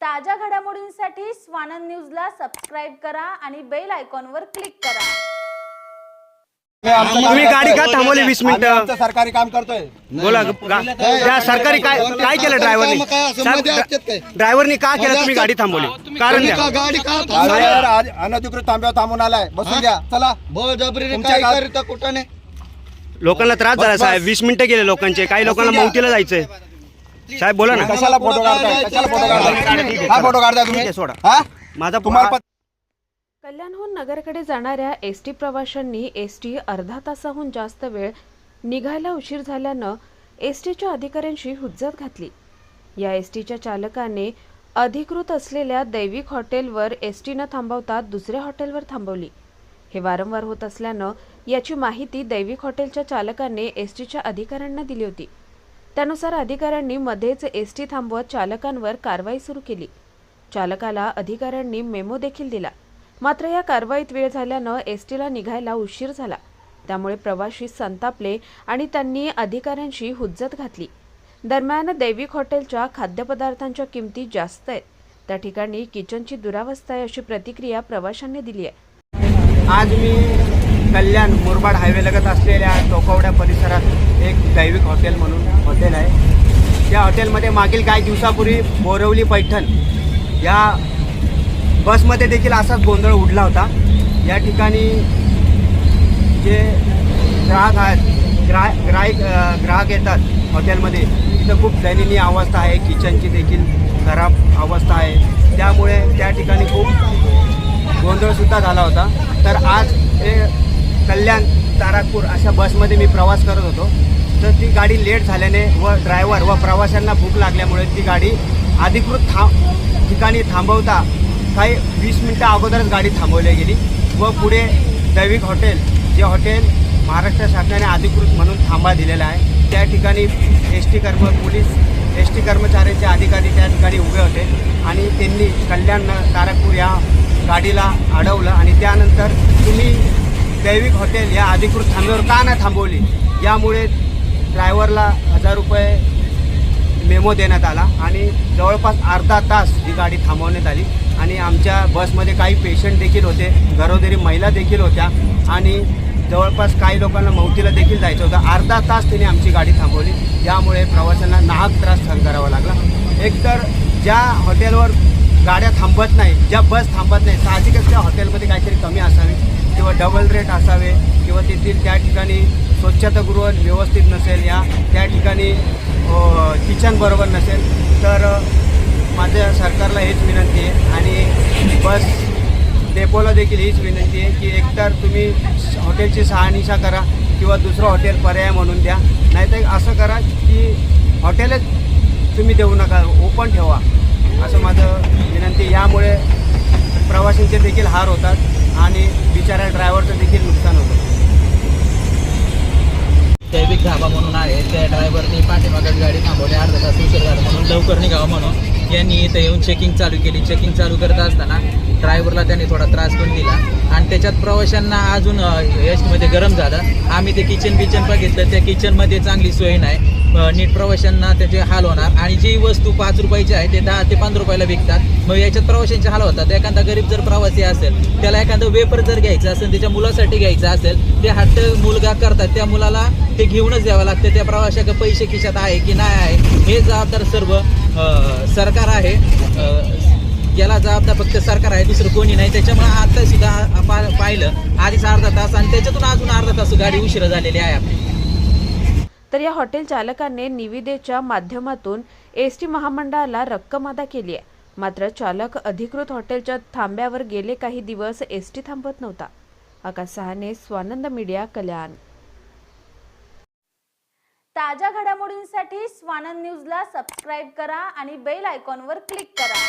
ताज्या घडामोडींसाठी स्वानंद न्यूजला सबस्क्राईब करा आणि बेल आयकॉनवर क्लिक करा. तुम्ही गाडी का थांबवली वीस मिनिटं? आमचं सरकारी काम करतोय. बोला गा- त्या सरकारी काय काय केलं ड्रायव्हरनी ड्रायव्हरनी का केलं? तुम्ही गाडी थांबवली. कारण द्या. गाडी का आज अनधिकृत तांब्यावर थांबून आलाय. बसून घ्या. चला. बळजबरीने तुमच्या काय गाव- करता कुठं नाही? लोकांना त्रास झाला साहेब बस. वीस मिनिटं गेले लोकांचे. काही लोकांना. मौतीला जायचंय. साहेब बोला ना. कशाला फोटो काढताय? कशाला फोटो काढताय? हा फोटो काढताय ठीक आहे, तुम्ही सोडा. हा? माझा तुम्हाला पत- कल्याणहून नगरकडे जाणाऱ्या एस टी प्रवाशांनी एस टी अर्धा तासाहून जास्त वेळ निघायला उशीर झाल्यानं एस टीच्या अधिकाऱ्यांशी हुज्जत घातली. या एस टीच्या चालकाने अधिकृत असलेल्या दैविक हॉटेलवर एस टी न थांबवता दुसऱ्या हॉटेलवर थांबवली. हे वारंवार होत असल्यानं याची माहिती दैविक हॉटेलच्या चालकाने एस टीच्या अधिकाऱ्यांना दिली होती. त्यानुसार अधिकाऱ्यांनी मध्येच एस टी थांबवत चालकांवर कारवाई सुरू केली. चालकाला अधिकाऱ्यांनी मेमो देखील दिला. मात्र या कारवाईत वेळ झाल्यानं एस टीला निघायला उशीर झाला. त्यामुळे प्रवाशी संतापले आणि त्यांनी अधिकाऱ्यांशी हुज्जत घातली. दरम्यान दैविक हॉटेलच्या खाद्यपदार्थांच्या किमती जास्त आहेत. त्या ठिकाणी किचनची दुरावस्था आहे अशी प्रतिक्रिया प्रवाशांनी दिली आहे. आज मी कल्याण मुरबाड हायवे लगत असलेल्या टोकवड्या परिसरात हॉटेल म्हणून हॉटेल आहे. त्या हॉटेलमध्ये मागील काही दिवसापूर्वी बोरवली पैठण या बसमध्ये देखील असाच गोंधळ उडला होता. या ठिकाणी जे ग्राहक आहेत ग्रा ग्राहक ग्राहक येतात हॉटेलमध्ये. तिथं खूप दयनीय अवस्था आहे. किचनची देखील खराब अवस्था आहे. त्यामुळे त्या ठिकाणी खूप गोंधळसुद्धा झाला होता. तर आज हे कल्याण तारापूर अशा बसमध्ये मी प्रवास करत होतो. तर ती गाडी लेट झाल्याने व ड्रायव्हर व प्रवाशांना भूक लागल्यामुळे ती गाडी अधिकृत थांब ठिकाणी थांबवता काही वीस मिनटं अगोदरच गाडी थांबवली गेली व पुढे दैविक हॉटेल जे हॉटेल महाराष्ट्र शासनाने अधिकृत म्हणून थांबा दिलेला आहे. त्या ठिकाणी एस टी कर्म पोलीस एस टी कर्मचाऱ्यांचे अधिकारी त्या ठिकाणी उभे होते आणि त्यांनी कल्याण तारकपूर या गाडीला अडवलं आणि त्यानंतर तुम्ही दैविक हॉटेल या अधिकृत थांब्यावर का नाही थांबवली? यामुळे ड्रायव्हरला हजार रुपये मेमो देण्यात आला आणि जवळपास अर्धा तास ही गाडी थांबवण्यात आली. आणि आमच्या बसमध्ये काही पेशंट देखील होते घरोघरी महिला देखील होत्या आणि जवळपास काही लोकांना मौतीला देखील जायचं होतं. अर्धा तास तिने आमची गाडी थांबवली. यामुळे प्रवाशांना नाहक त्रास सहन करावा लागला. एकतर ज्या हॉटेलवर गाड्या थांबत नाही ज्या बस थांबत नाही साहजिकच त्या हॉटेलमध्ये काहीतरी कमी असावी डबल रेट असावे किंवा तेथील त्या ठिकाणी स्वच्छतागृह व्यवस्थित नसेल या त्या ठिकाणी किचन बरोबर नसेल तर माझ्या सरकारला हेच विनंती आहे आणि बस डेपोला देखील हीच विनंती आहे की एकतर तुम्ही हॉटेलची सहानिशा करा किंवा दुसरं हॉटेल पर्याय म्हणून द्या. नाहीतर असं करा की हॉटेलच तुम्ही देऊ नका ओपन ठेवा असं माझं पॅसेंजर देखील हार होतात आणि बिचाऱ्या ड्रायव्हरचं देखील नुकसान होतं. जैविक धाबा म्हणून आहे. त्या ड्रायव्हरनी पाठीमागत गाडी थांबवली. अर्धा तास उशीर झाला म्हणून लवकर निघावं म्हणून. यांनी इथं येऊन चेकिंग चालू केली. चेकिंग चालू करत असताना ड्रायव्हरला त्यांनी थोडा त्रास पण दिला. त्याच्यात प्रवाशांना अजून एसटीमध्ये गरम झालं. आम्ही ते किचन बिचन बघितलं. त्या किचनमध्ये चांगली सोय नाही. नीट प्रवाशांना त्याचे हाल होणार. आणि जी वस्तू पाच रुपयाची आहे ते दहा ते पंधरा रुपयाला विकतात. मग याच्यात प्रवाशांचे हाल होतात. एखादा गरीब जर प्रवासी असेल त्याला एखादं वेपर जर घ्यायचा असेल त्याच्या मुलासाठी घ्यायचं असेल ते हट्ट मुलगा करतात. त्या मुलाला ते घेऊनच द्यावं लागतं. त्या प्रवाशाकडे पैसे खिशात आहे की नाही आहे हे जबाबदार सर्व सरकार आहे. याला जबाबदार फक्त सरकार आहे दुसरं कोणी नाही. त्याच्यामुळे आता सुद्धा पाहिलं. आधीच अर्धा तास आणि त्याच्यातून अजून अर्धा तास गाडी उशिरा झालेली आहे आपली. तर या हॉटेल चालकाने निविदेच्या माध्यमातून एस टी महामंडळाला रक्कम अदा केली आहे. मात्र चालक अधिकृत हॉटेलच्या थांब्यावर गेले काही दिवस एस टी थांबत नव्हता. आकाश सहाने स्वानंद मीडिया कल्याण. ताज्या घडामोडींसाठी स्वानंद न्यूजला सबस्क्राईब करा आणि बेल आयकॉनवर क्लिक करा.